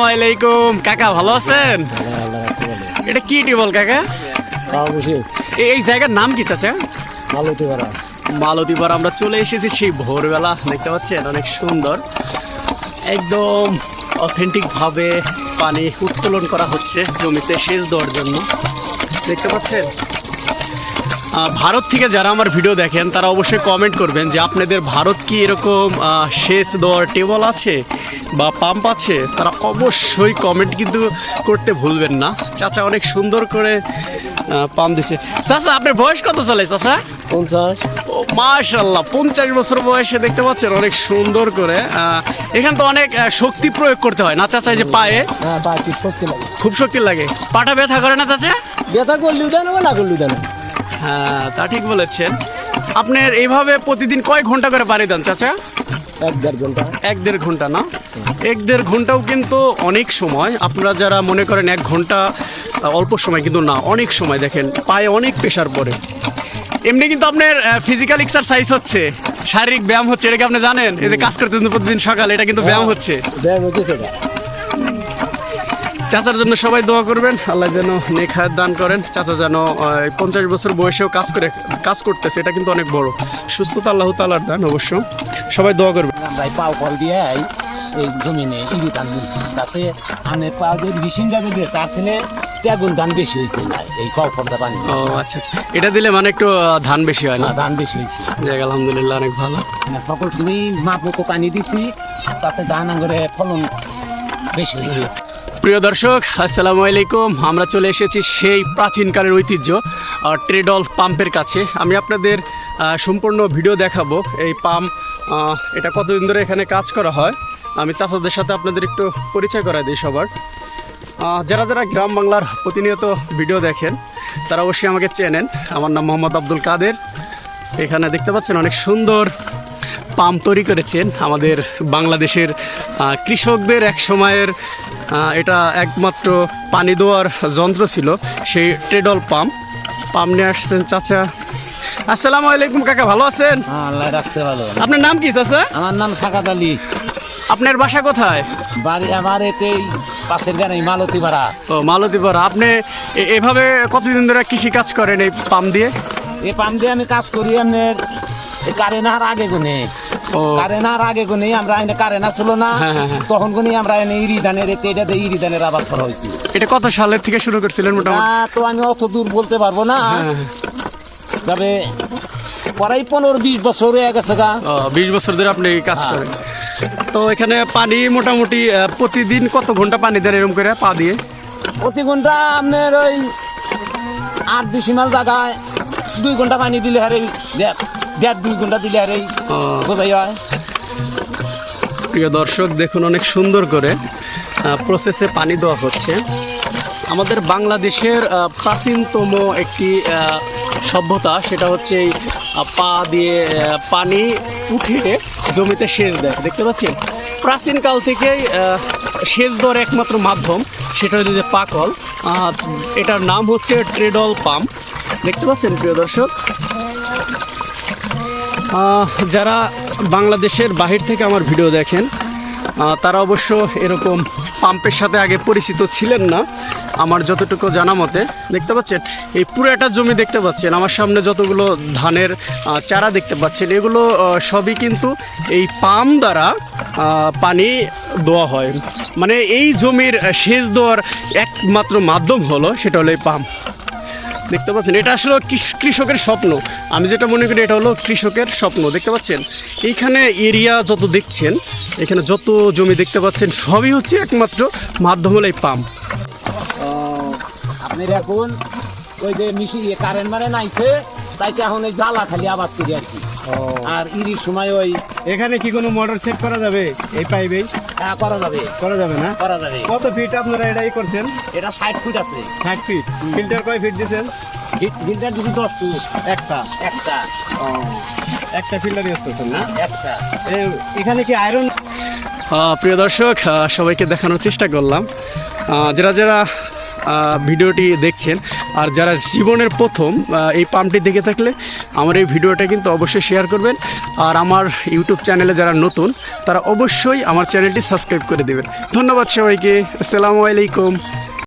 আলাইকুম। কাকা, ভালো আছেন? এটা কি টিউবওয়েল কাকা? এই জায়গার নাম কি, চাচা? মালতীপাড়া। আমরা চলে এসেছি সেই ভোরবেলা, দেখতে পাচ্ছেন? অনেক সুন্দর। একদম অথেন্টিক ভাবে পানি উত্তোলন করা হচ্ছে জমিতে সেচ দেওয়ার জন্য। দেখতে পাচ্ছেন? ভারত থেকে যারা আমার ভিডিও দেখেন তারা অবশ্যই কমেন্ট করবেন যে আপনাদের ভারত কি এরকম সেচ দেওয়ার টেবল আছে বা পাম্প আছে? তারা অবশ্যই কমেন্ট কিন্তু করতে ভুলবেন না। চাচা অনেক সুন্দর করে পাম্প দিছে। চাচা আপনার বয়স কত চলে চাচা? পঞ্চাশ। মাশাল্লাহ পঞ্চাশ বছর বয়সে দেখতে পাচ্ছেন অনেক সুন্দর করে। আহ, এখানে তো অনেক শক্তি প্রয়োগ করতে হয় না চাচা যে পায়ে? হ্যাঁ খুব শক্তি লাগে। পাটা ব্যথা করে না চাচা? বেতা করলিও দেন না করলিও দেন হ্যাঁ তা ঠিক বলেছেন। আপনার এইভাবে প্রতিদিন কয় ঘণ্টা করে পাড়ি দেন চাচা? এক দেড় ঘণ্টা। এক দেড় ঘণ্টা না? এক দেড় ঘন্টাও কিন্তু অনেক সময়। আপনারা যারা মনে করেন এক ঘণ্টা অল্প সময় কিন্তু না অনেক সময় দেখেন পায়ে অনেক প্রেশার পড়ে। এমনি কিন্তু আপনার ফিজিক্যাল এক্সারসাইজ হচ্ছে শারীরিক ব্যায়াম হচ্ছে এটা কি আপনি জানেন? এই যে কাজ করতে প্রতিদিন সকালে এটা কিন্তু ব্যায়াম হচ্ছে। ব্যায়াম হচ্ছে সেটা। চাচার জন্য সবাই দোয়া করবেন। আল্লাহ যেন নেখায় দান করেন। চাচা যেন পঞ্চাশ বছর বয়সেও কাজ করে কাজ করতেছে এটা কিন্তু অনেক বড়। সুস্থতা আল্লাহ তালার দান অবশ্য। সবাই দোয়া করবেন। এই পাও কল দিয়ে এই জমিনে ইরি ধান তাতে আমি পাও যদি মেশিন যাবে দিয়ে তার থেকে তেগুন ধান বেশি হয়েছে না এই কলটা পানি। ও আচ্ছা আচ্ছা। এটা দিলে মানে একটু ধান বেশি হয় না? না, ধান বেশি হয়েছে। যাক আলহামদুলিল্লাহ অনেক ভালো। মানে সকল সময় মাপ পানি দিছি তাতে ধান আঙ্গরে ফলন বেশি হয়েছে। প্রিয় দর্শক, আসসালামু আলাইকুম। আমরা চলে এসেছি সেই প্রাচীনকালের ঐতিহ্য ট্রেডল পাম্পের কাছে। আমি আপনাদের সম্পূর্ণ ভিডিও দেখাবো। এই পাম্প এটা কতদিন ধরে এখানে কাজ করা হয়? আমি চাচাদের সাথে আপনাদের একটু পরিচয় করাই দিই সবার। যারা যারা গ্রাম বাংলার প্রতিনিয়ত ভিডিও দেখেন, তারা অবশ্যই আমাকে চেনেন। আমার নাম মোহাম্মদ আব্দুল কাদের। এখানে দেখতে পাচ্ছেন অনেক সুন্দর পাম্প তৈরি করেছেন আমাদের বাংলাদেশের কৃষকদের এক সময়ের এটা একমাত্র পানি দেওয়ার যন্ত্র ছিল সেই ট্রেডল পাম্প। পাম্প নিয়ে আসছেন চাচা। আসসালামু আলাইকুম কাকা ভালো আছেন? হ্যাঁ আল্লাহ রাখছে ভালো। আপনার নাম কি চাচা? আমার নাম সাকাত আলী। আপনার বাসা কোথায়? বাড়ি আমার এতেই পাশের গানে মালতী ভাড়া ও মালতীপাড়া। আপনি এভাবে কতদিন ধরে কৃষি কাজ করেন এই পাম্প দিয়ে? এই পাম্প দিয়ে আমি কাজ করি আপনার এই কারেনার আগে গুনে। ও। কারেনার আগে গুনে আমরা এনে কারেনা ছিল না হ্যাঁ, হ্যাঁ, হ্যাঁ। তখন গুনি আমরা এনে ইরি ধানের এতে এটা দিয়ে ইরি ধানের আবাদ করা হয়েছিল এটা কত সালের থেকে শুরু করছিলেন মোটামুটি? তো আমি অত দূর বলতে পারব না। তবে প্রায় পনেরো বিশ বছর হয়ে গেছে গা। বিশ বছর ধরে আপনি কাজ। করেন। তো এখানে পানি মোটামুটি প্রতিদিন কত ঘণ্টা পানি দেন এরকম করে পা দিয়ে? প্রতি ঘণ্টা আপনার ওই আট ডিসিমাল জায়গায় দুই ঘণ্টা পানি দিলে হারে দেড় দেড় দুই ঘণ্টা দিলে বোঝাই হয়। প্রিয় দর্শক দেখুন অনেক সুন্দর করে প্রসেসে পানি দেওয়া হচ্ছে। আমাদের বাংলাদেশের প্রাচীনতম একটি সভ্যতা সেটা হচ্ছে এই পা দিয়ে পানি উঠিয়ে জমিতে সেচ দেয়। দেখতে পাচ্ছেন? প্রাচীনকাল থেকেই সেচ দেওয়ার একমাত্র মাধ্যম সেটা হচ্ছে যে পাকল। এটার নাম হচ্ছে ট্রেডল পাম্প। দেখতে পাচ্ছেন প্রিয় দর্শক? যারা বাংলাদেশের বাহির থেকে আমার ভিডিও দেখেন তারা অবশ্য এরকম পাম্পের সাথে আগে পরিচিত ছিলেন না, আমার যতটুকু জানা মতে। দেখতে পাচ্ছেন? এই পুরো একটা জমি দেখতে পাচ্ছেন, আমার সামনে যতগুলো ধানের চারা দেখতে পাচ্ছেন, এগুলো সবই কিন্তু এই পাম্প দ্বারা পানি দেওয়া হয়। মানে এই জমির সেচ দেওয়ার একমাত্র মাধ্যম হলো সেটা হলো এই পাম্প দেখতে পাচ্ছেন এটা আসলে কৃষকের স্বপ্ন। আমি যেটা মনে করি এটা হলো কৃষকের স্বপ্ন দেখতে পাচ্ছেন? এইখানে এরিয়া যত দেখছেন এখানে যত জমি দেখতে পাচ্ছেন সবই হচ্ছে একমাত্র মাধ্যম হলো এই পাম্প আপনি এখন ওই যে মিশি কারেন্ট মানে নাইছে তাই তো এখন এই জ্বালা খালি আবাদ করি আর কি। আর ইরির সময় ওই এখানে কি কোনো মোটর সেট করা যাবে? এই পাইপেই হ্যাঁ, করা যাবে। করা যাবে না? করা যাবে। কত ফিট আপনারা এটাই করছেন? এটা ষাট ফুট আছে। ষাট ফিট ফিল্টার কয় ফিট দিচ্ছেন ফিল্টার দিছি দশ ফুট একটা। একটা। একটা ফিল্টার ইউজ করছেন না? একটা। এখানে কি আয়রন প্রিয় দর্শক সবাইকে দেখানোর চেষ্টা করলাম। যারা যারা ভিডিওটি দেখছেন। আর যারা জীবনের প্রথম এই পাম্পটি দেখে থাকলে আমার এই ভিডিওটা কিন্তু অবশ্যই শেয়ার করবেন। আর আমার ইউটিউব চ্যানেলে যারা নতুন, তারা অবশ্যই আমার চ্যানেলটি সাবস্ক্রাইব করে দেবেন। ধন্যবাদ সবাইকে। আসসালামু আলাইকুম।